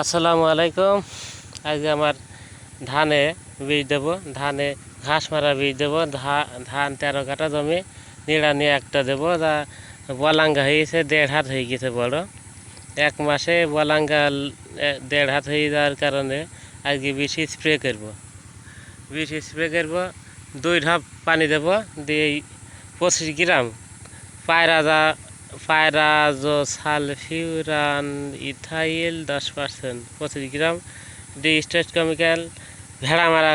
আসসালামু আলাইকুম। আজকে আমার ধানে বীজ দেবো। ধানে ঘাস মারা বীজ দেবো। ধান তেরো কাটা জমি নিড়ানি একটা দেবো। তা বলাঙ্গা হয়েছে দেড় হাত হয়ে গেছে বড়। এক মাসে বলাঙ্গা দেড় হাত হয়ে যাওয়ার কারণে আজকে বেশি স্প্রে করব। বেশি স্প্রে করব, দুই ঢাপ পানি দেবো। দিয়ে পঁচিশ গ্রাম পায়রা যা পায়রাজো সালফিউরান ইথাইল দশ পার্সেন্ট, পঁচিশ gram, D State Chemical, Bheramara,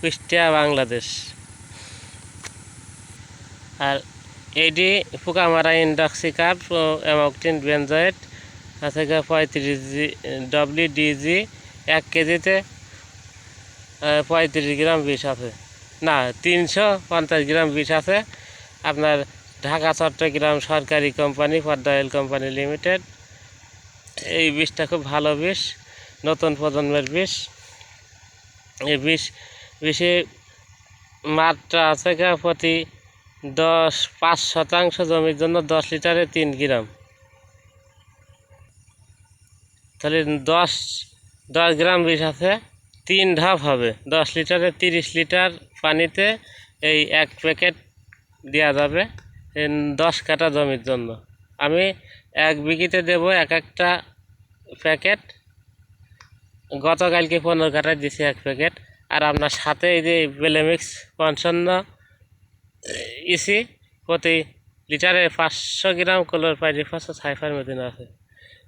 Kushtia, Bangladesh. আর এডি পোকামারা ইন্ডক্সিকার অ্যামোকটিন বেনজয়েড আছে পঁয়ত্রিশ জি, ডব্লিউ ডিজি এক কেজিতে পঁয়ত্রিশ গ্রাম বিষ আছে। না, তিনশো পঞ্চাশ গ্রাম বিষ আছে। আপনার ঢাকা, চট্টগ্রাম সরকারি company Padma Oil Company Limited. এই বিষটা খুব ভালো বিষ নতুন প্রজন্মের বিষ এই বিষ বিষে মাত্রা আছে প্রতি দশ, পাঁচ শতাংশ জমির জন্য দশ লিটারে তিন গ্রাম। তাহলে দশ দশ গ্রাম বিষ আছে, তিন ধাপ হবে। দশ লিটারে তিরিশ লিটার পানিতে এই এক প্যাকেট দেওয়া যাবে। দশ কাটা জমির জন্য। আমি এক বিঘিতে দেব এক একটা প্যাকেট। গতকালকে পনেরো কাটা দিছি এক প্যাকেট। আর আপনার সাথে এই যে বেলেমিক্স পঞ্চান্ন ইসি প্রতি লিটারে পাঁচশো গ্রাম কলোর পাইরি পাঁচশো সাইফার মতন আছে।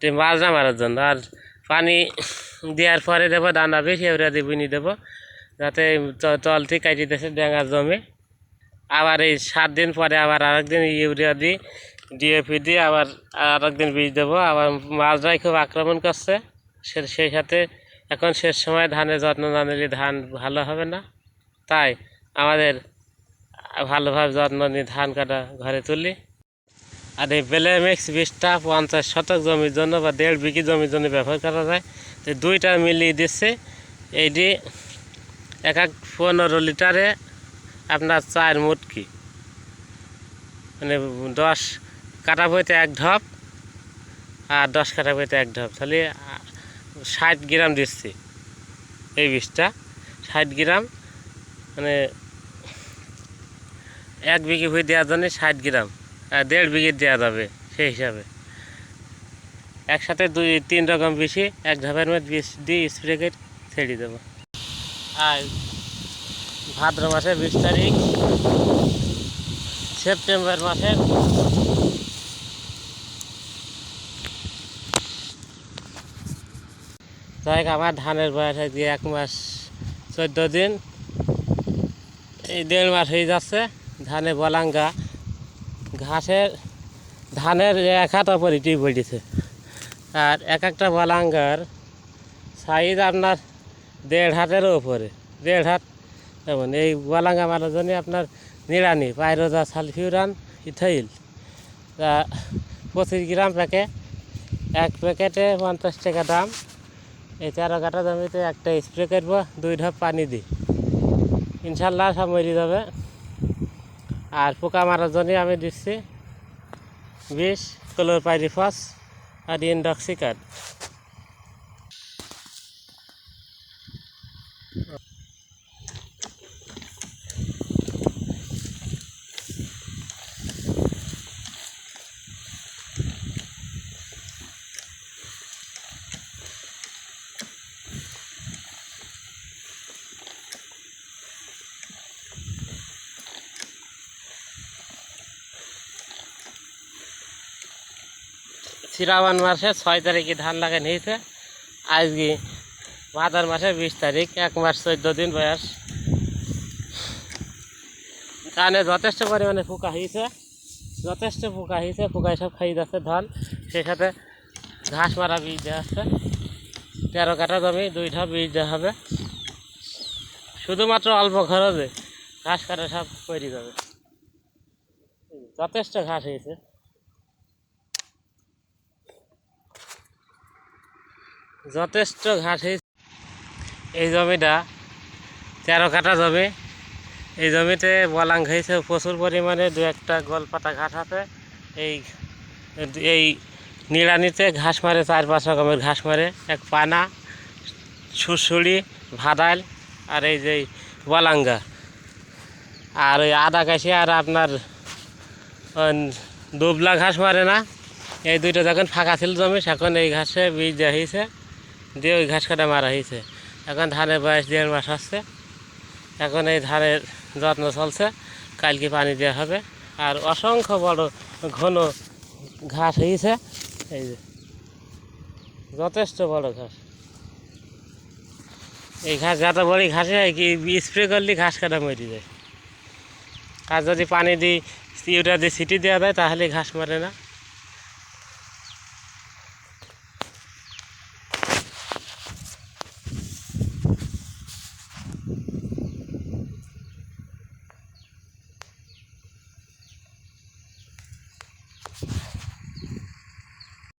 তো মাজরা মারার জন্য। আর পানি দেওয়ার পরে দেবো, দানা বেশি এবার দিয়ে বুনি দেবো। যাতে তলটি কাটি দিয়েছে ডেঙ্গার জমি। আবার এই সাত দিন পরে আবার আরেকদিন ইউরিয়া দিই ডিএপি দিয়ে আবার আরেকদিন বীজ দেবো। আবার মাছরাই খুব আক্রমণ করছে। সে, সেই সাথে এখন শেষ সময় ধানের যত্ন না নিলে ধান ভালো হবে না। তাই আমাদের ভালোভাবে যত্ন নিয়ে ধান কাটা ঘরে তুলি। আর এই বেলেমিক্স বীজটা পঞ্চাশ শতক জমির জন্য বা দেড় বিঘি জমির জন্য ব্যবহার করা যায়। তো দুইটা মিলিয়ে দিচ্ছে। এইটি এক এক পনেরো লিটারে আপনার চার মুটকি। মানে দশ কাটা বইতে এক ঢপ আর দশ কাটা বইতে এক ঢপ। তাহলে ষাট গ্রাম দিচ্ছি এই বিষটা ষাট গ্রাম মানে এক বিঘি ভুই দেওয়ার জন্য ষাট গ্রাম, আর দেড় বিঘি দেওয়া যাবে সেই হিসাবে। একসাথে দুই, তিন রকম বেশি এক ধাপের মধ্যে বিষ দিয়ে স্প্রে করে ছেড়ে দেবো। আর ভাদ্র মাসের বিশ তারিখ, সেপ্টেম্বর মাসে। যাই আমার ধানের বয়স আজকে এক মাস চোদ্দ দিন। এই দেড় মাস হয়ে যাচ্ছে, ধানে বলাঙ্গা। ঘাসের, ধানের এক হাত অপরিটি পড়েছে। আর এক একটা বলাঙ্গার সাইজ আপনার দেড় হাতেরও উপরে দেড় হাত যেমন এই বলাঙ্গা মারার জন্য আপনার নিড়ানি পাইরোজা সালফিউরান ইথাইল। তা পঁচিশ গ্রাম প্যাকেট, এক প্যাকেটে পঞ্চাশ টাকা দাম। এই তেরো কাটা জমিতে একটা স্প্রে করব, দুই ঢপ পানি দিই ইনশাল্লাহ সব মরে যাবে। আর পোকা মারার জন্য আমি দিচ্ছি বিষ কলোর পাইরিফস আর ইনডক্সিকার শ্রাবণ মাসে ছয় তারিখে ধান লাগানো হয়েছে। আজকে ভাদ্র মাসে বিশ তারিখ, এক মাস চোদ্দ দিন বয়স। ধানে যথেষ্ট পরিমাণে পোকা হয়েছে। যথেষ্ট পোকা হয়েছে, পোকায় সব খাইয়ে যাচ্ছে ধান। সেই সাথে ঘাস মারা বীজ দেওয়া হচ্ছে। তেরো কাটা জমি, দুইটা বীজ দেওয়া হবে। শুধুমাত্র অল্প খরচে ঘাস কাটা সব তৈরি যাবে। যথেষ্ট ঘাস হয়েছে। যথেষ্ট ঘাস এই জমিটা তেরো কাটা জমি। এই জমিতে বলাং হয়েছে প্রচুর পরিমাণে দু একটা গোলপাতা ঘাস আছে। এই এই নিড়ানিতে ঘাস মারে, চার পাঁচ রকমের ঘাস মারে। এক পানা সুসুড়ি ভাদাল আর এই যে বলাঙ্গা। আর ওই আদা কাশি আর আপনার দুবলা ঘাস মারে না। এই দুইটা যখন ফাঁকা ছিল জমি এখন এই ঘাসে বীজ দেওয়া হয়েছে। দিয়ে ওই ঘাস কাটা মারা হয়েছে। এখন ধানের বয়স দেড় মাস আসছে এখন এই ধানের যত্ন চলছে। কালকে পানি দেওয়া হবে। আর অসংখ্য বড় ঘন ঘাস হয়েছে। এই যে, যথেষ্ট বড় ঘাস। এই ঘাস যত বড় ঘাসে হয়, কি স্প্রে করলে ঘাস কাটা মরে যায়। আর যদি পানি দিই ইউরিয়া দিয়ে সিটি দেওয়া যায় তাহলে ঘাস মারে না।